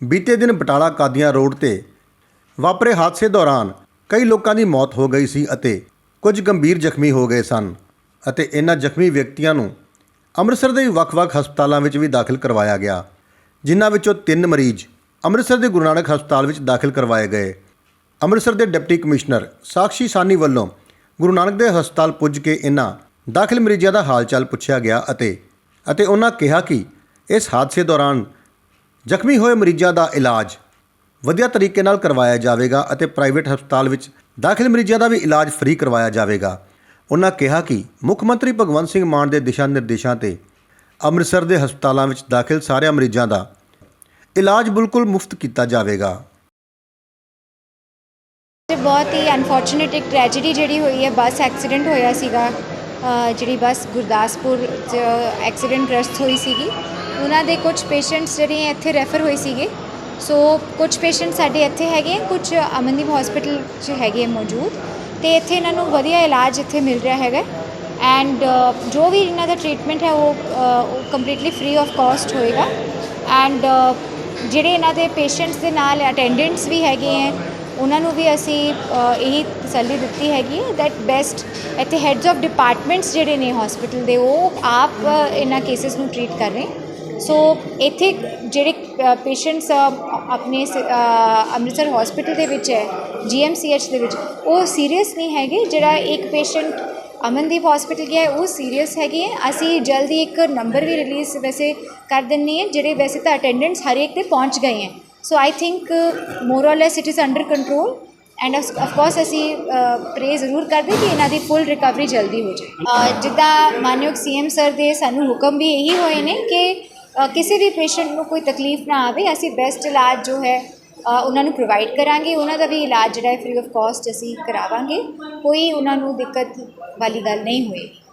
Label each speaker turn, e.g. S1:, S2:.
S1: ਬੀਤੇ ਦਿਨ ਬਟਾਲਾ ਕਾਦੀਆਂ ਰੋਡ ਤੇ ਵਾਪਰੇ ਹਾਦਸੇ ਦੌਰਾਨ ਕਈ ਲੋਕਾਂ ਦੀ ਮੌਤ ਹੋ ਗਈ ਸੀ ਅਤੇ ਕੁਝ ਗੰਭੀਰ ਜ਼ਖਮੀ ਹੋ ਗਏ ਸਨ ਅਤੇ ਇਹਨਾਂ ਜ਼ਖਮੀ ਵਿਅਕਤੀਆਂ ਨੂੰ ਅੰਮ੍ਰਿਤਸਰ ਦੇ ਵੱਖ-ਵੱਖ ਹਸਪਤਾਲਾਂ ਵਿੱਚ ਵੀ ਦਾਖਲ ਕਰਵਾਇਆ ਗਿਆ, ਜਿਨ੍ਹਾਂ ਵਿੱਚੋਂ ਤਿੰਨ ਮਰੀਜ਼ ਅੰਮ੍ਰਿਤਸਰ ਦੇ ਗੁਰੂ ਨਾਨਕ ਹਸਪਤਾਲ ਵਿੱਚ ਦਾਖਲ ਕਰਵਾਏ ਗਏ। ਅੰਮ੍ਰਿਤਸਰ ਦੇ ਡਿਪਟੀ ਕਮਿਸ਼ਨਰ ਸਾਕਸ਼ੀ ਸਾਨੀ ਵੱਲੋਂ ਗੁਰੂ ਨਾਨਕ ਦੇ ਹਸਪਤਾਲ ਪੁੱਜ ਕੇ ਇਹਨਾਂ ਦਾਖਲ ਮਰੀਜ਼ਾਂ ਦਾ ਹਾਲ-ਚਾਲ ਪੁੱਛਿਆ ਗਿਆ ਅਤੇ ਅਤੇ ਉਹਨਾਂ ਕਿਹਾ ਕਿ ਇਸ ਹਾਦਸੇ ਦੌਰਾਨ ਜ਼ਖਮੀ ਹੋਏ ਮਰੀਜ਼ਾਂ ਦਾ ਇਲਾਜ ਵਧੀਆ ਤਰੀਕੇ ਨਾਲ ਕਰਵਾਇਆ ਜਾਵੇਗਾ ਅਤੇ ਪ੍ਰਾਈਵੇਟ ਹਸਪਤਾਲ ਵਿੱਚ ਦਾਖਲ ਮਰੀਜ਼ਾਂ ਦਾ ਵੀ ਇਲਾਜ ਫ੍ਰੀ ਕਰਵਾਇਆ ਜਾਵੇਗਾ। ਉਹਨਾਂ ਕਿਹਾ ਕਿ ਮੁੱਖ ਮੰਤਰੀ ਭਗਵੰਤ ਸਿੰਘ ਮਾਨ ਦੇ ਦਿਸ਼ਾ ਨਿਰਦੇਸ਼ਾਂ ਤੇ ਅੰਮ੍ਰਿਤਸਰ ਦੇ ਹਸਪਤਾਲਾਂ ਵਿੱਚ ਦਾਖਲ ਸਾਰਿਆਂ ਮਰੀਜ਼ਾਂ ਦਾ ਇਲਾਜ ਬਿਲਕੁਲ ਮੁਫਤ ਕੀਤਾ ਜਾਵੇਗਾ।
S2: ਤੇ ਬਹੁਤ ਹੀ ਅਨਫੋਰਚੂਨੇਟ ਇੱਕ ਟ੍ਰੈਜੇਡੀ ਜਿਹੜੀ ਹੋਈ ਹੈ, ਬੱਸ ਐਕਸੀਡੈਂਟ ਹੋਇਆ ਸੀਗਾ। ਜਿਹੜੀ ਬੱਸ ਗੁਰਦਾਸਪੁਰ ਚ ਐਕਸੀਡੈਂਟ ਗ੍ਰਸਤ ਹੋਈ ਸੀਗੀ, ਉਹਨਾਂ ਦੇ ਕੁਝ ਪੇਸ਼ੈਂਟਸ ਜਿਹੜੇ ਇੱਥੇ ਰੈਫਰ ਹੋਏ ਸੀਗੇ। ਸੋ ਕੁਝ ਪੇਸ਼ੈਂਟ ਸਾਡੇ ਇੱਥੇ ਹੈਗੇ ਕੁਝ ਅਮਨਦੀਪ ਹਸਪੀਟਲ 'ਚ ਹੈਗੇ ਮੌਜੂਦ। ਤੇ ਇੱਥੇ ਇਹਨਾਂ ਨੂੰ ਵਧੀਆ ਇਲਾਜ ਇੱਥੇ ਮਿਲ ਰਿਹਾ ਹੈਗਾ। ਐਂਡ ਜੋ ਵੀ ਇਹਨਾਂ ਦਾ ਟ੍ਰੀਟਮੈਂਟ ਹੈ, ਉਹ ਕੰਪਲੀਟਲੀ ਫ੍ਰੀ ਆਫ ਕਾਸਟ ਹੋਏਗਾ। ਐਂਡ ਜਿਹੜੇ ਇਹਨਾਂ ਦੇ ਪੇਸ਼ੈਂਟਸ ਦੇ ਨਾਲ ਅਟੈਂਡੈਂਟਸ ਵੀ ਹੈਗੇ ਹੈ ਉਹਨਾਂ ਨੂੰ ਵੀ ਅਸੀਂ ਇਹੀ ਤਸੱਲੀ ਦਿੱਤੀ ਹੈਗੀ ਹੈ ਦੈਟ ਬੈਸਟ ਇੱਥੇ ਹੈਡਸ ਆਫ ਡਿਪਾਰਟਮੈਂਟਸ ਜਿਹੜੇ ਨੇ ਹਸਪੀਟਲ ਦੇ, ਉਹ ਆਪ ਇਹਨਾਂ ਕੇਸਿਸ ਨੂੰ ਟ੍ਰੀਟ ਕਰ ਰਹੇ ਸੋ ਇੱਥੇ ਜਿਹੜੇ ਪੇਸ਼ੈਂਟਸ ਆਪਣੇ ਸ- ਅੰਮ੍ਰਿਤਸਰ ਹਸਪੀਟਲ ਦੇ ਵਿੱਚ ਹੈ ਜੀਐਮਸੀਐਚ ਦੇ ਵਿੱਚ, ਉਹ ਸੀਰੀਅਸ ਨਹੀਂ ਹੈਗੇ। ਜਿਹੜਾ ਇੱਕ ਪੇਸ਼ੈਂਟ ਅਮਨਦੀਪ ਹਸਪੀਟਲ ਗਿਆ ਉਹ ਸੀਰੀਅਸ ਹੈਗੇ ਹੈ। ਅਸੀਂ ਜਲਦੀ ਇੱਕ ਨੰਬਰ ਵੀ ਰਿਲੀਜ਼ ਵੈਸੇ ਕਰ ਦਿੰਨੀ ਹੈ, ਜਿਹੜੇ ਵੈਸੇ ਤਾਂ ਅਟੈਂਡੈਂਟਸ ਹਰ ਇੱਕ ਤੇ ਪਹੁੰਚ ਗਏ ਹੈ। ਸੋ I think more or less it is under control and of course ਅਸੀਂ uh, ਪ੍ਰੇ ਜ਼ਰੂਰ ਕਰਦੇ ਕਿ ਇਹਨਾਂ ਦੀ ਫੁੱਲ ਰਿਕਵਰੀ ਜਲਦੀ ਹੋ ਜਾਏ। uh, ਜਿੱਦਾਂ ਮਾਨਯੋਗ ਸੀਐਮ ਸਰ ਦੇ ਸਾਨੂੰ ਹੁਕਮ ਵੀ ਇਹੀ ਹੋਏ ਨੇ ਕਿ uh, ਕਿਸੇ ਵੀ ਪੇਸ਼ੈਂਟ ਨੂੰ ਕੋਈ ਤਕਲੀਫ ਨਾ ਆਵੇ, ਅਸੀਂ ਬੈਸਟ ਇਲਾਜ ਜੋ ਹੈ ਉਹਨਾਂ ਨੂੰ ਪ੍ਰੋਵਾਈਡ ਕਰਾਂਗੇ। ਉਹਨਾਂ ਦਾ ਵੀ ਇਲਾਜ ਜਿਹੜਾ ਹੈ ਫ੍ਰੀ ਆਫ ਕਾਸਟ ਅਸੀਂ ਕਰਾਵਾਂਗੇ। ਕੋਈ ਉਹਨਾਂ ਨੂੰ ਦਿੱਕਤ ਵਾਲੀ ਗੱਲ ਨਹੀਂ ਹੋਏਗੀ।